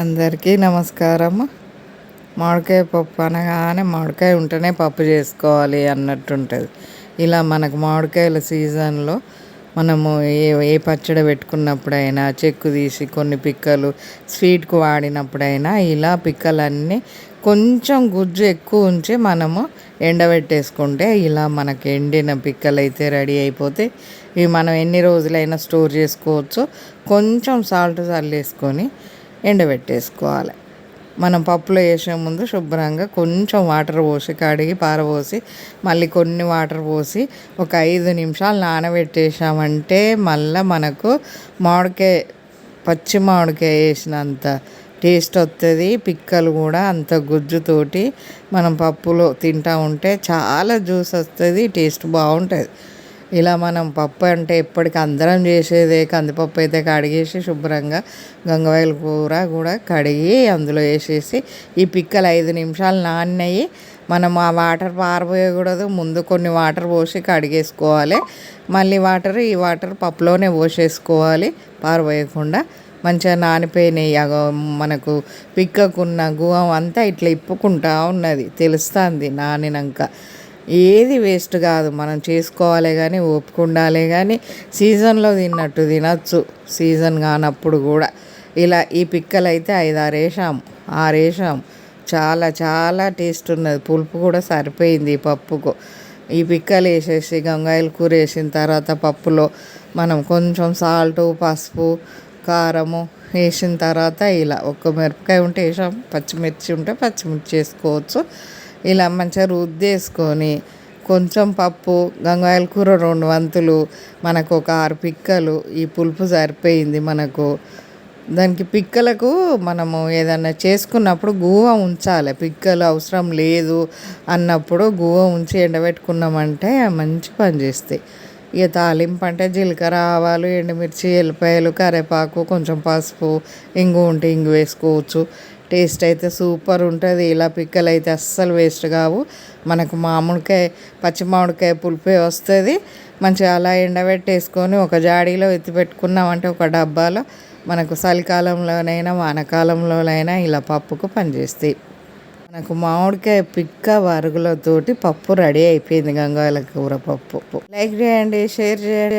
అందరికీ నమస్కారం. మామిడికాయ పప్పు అనగానే మామిడికాయ ఉంటేనే పప్పు చేసుకోవాలి అన్నట్టు ఉంటుంది ఇలా మనకు మామిడికాయల సీజన్లో మనము ఏ ఏ పచ్చడి పెట్టుకున్నప్పుడైనా చెక్కు తీసి కొన్ని పిక్కలు స్వీట్కు వాడినప్పుడైనా ఇలా పిక్కలన్నీ కొంచెం గుజ్జు ఎక్కువ ఉంచి మనము ఎండబెట్టేసుకుంటే ఇలా మనకు ఎండిన పిక్కలు అయితే రెడీ అయిపోతే ఇవి మనం ఎన్ని రోజులైనా స్టోర్ చేసుకోవచ్చు. కొంచెం సాల్ట్ చల్లేసుకొని ఎండబెట్టేసుకోవాలి. మనం పప్పులో వేసే ముందు శుభ్రంగా కొంచెం వాటర్ పోసి కడిగి పారబోసి మళ్ళీ కొన్ని వాటర్ పోసి ఒక ఐదు నిమిషాలు నానబెట్టేసామంటే మళ్ళీ మనకు మామిడికాయ పచ్చి మామిడికాయ వేసినంత టేస్ట్ వస్తుంది పిక్కలు కూడా అంత గుజ్జుతోటి మనం పప్పులో తింటూ ఉంటే చాలా జ్యూస్ వస్తుంది టేస్ట్ బాగుంటుంది. ఇలా మనం పప్పు అంటే ఎప్పటికీ అందరం చేసేదే కందిపప్పు అయితే కడిగేసి శుభ్రంగా గంగవాయల కూర కూడా కడిగి అందులో వేసేసి ఈ పిక్కలు ఐదు నిమిషాలు నానినయ్యి మనం ఆ వాటర్ పారబోయకూడదు. ముందు కొన్ని వాటర్ పోసి కడిగేసుకోవాలి. మళ్ళీ వాటర్ ఈ వాటర్ పప్పులోనే పోసేసుకోవాలి. పారబోయకుండా మంచిగా నానిపోయినాయి. మనకు పిక్కకున్న గుహం అంతా ఇట్లా ఇప్పుకుంటా ఉన్నది. తెలుస్తుంది నానినాక. ఏది వేస్ట్ కాదు. మనం చేసుకోవాలి కానీ ఒప్పుకుండాలి కానీ సీజన్లో తిన్నట్టు తినచ్చు. సీజన్ కానప్పుడు కూడా. ఇలా ఈ పిక్కలు అయితే ఐదు ఆరు వేసాము ఆరు వేసాము చాలా చాలా టేస్ట్ ఉన్నది. పులుపు కూడా సరిపోయింది ఈ పప్పుకు. ఈ పిక్కలు వేసేసి గంగాయల కూర వేసిన తర్వాత పప్పులో మనం కొంచెం సాల్టు పసుపు కారము వేసిన తర్వాత ఇలా ఒక్క మిరపకాయ ఉంటే వేసాం పచ్చిమిర్చి ఉంటే పచ్చిమిర్చి వేసుకోవచ్చు. ఇలా మంచిగా రుద్దేసుకొని కొంచెం పప్పు గంగాయల కూర రెండు వంతులు మనకు ఒక ఆరు పిక్కలు ఈ పులుపు సరిపోయింది మనకు. దానికి పిక్కలకు మనము ఏదన్నా చేసుకున్నప్పుడు గువ్వ ఉంచాలి. పిక్కలు అవసరం లేదు అన్నప్పుడు గువ్వ ఉంచి ఎండబెట్టుకున్నామంటే మంచి పని చేస్తాయి. ఇక తాలింపు అంటే జీలకర్ర ఆవాలు ఎండుమిర్చి ఎల్లిపాయలు కరివేపాకు కొంచెం పసుపు ఇంగు ఉంటే ఇంగు వేసుకోవచ్చు. టేస్ట్ అయితే సూపర్ ఉంటుంది. ఇలా పిక్కలు అయితే అస్సలు వేస్ట్ కావు. మనకు మామిడికాయ పచ్చి మామిడికాయ పులిపే వస్తుంది. మంచిగా అలా ఎండబెట్టేసుకొని ఒక జాడీలో ఎత్తి పెట్టుకున్నామంటే ఒక డబ్బాలో మనకు చలికాలంలోనైనా వానకాలంలోనైనా ఇలా పప్పుకు పనిచేస్తాయి. మనకు మామిడికాయ పిక్క వరుగులతోటి పప్పు రెడీ అయిపోయింది. గంగాయల కూర పప్పు. లైక్ చేయండి షేర్ చేయండి.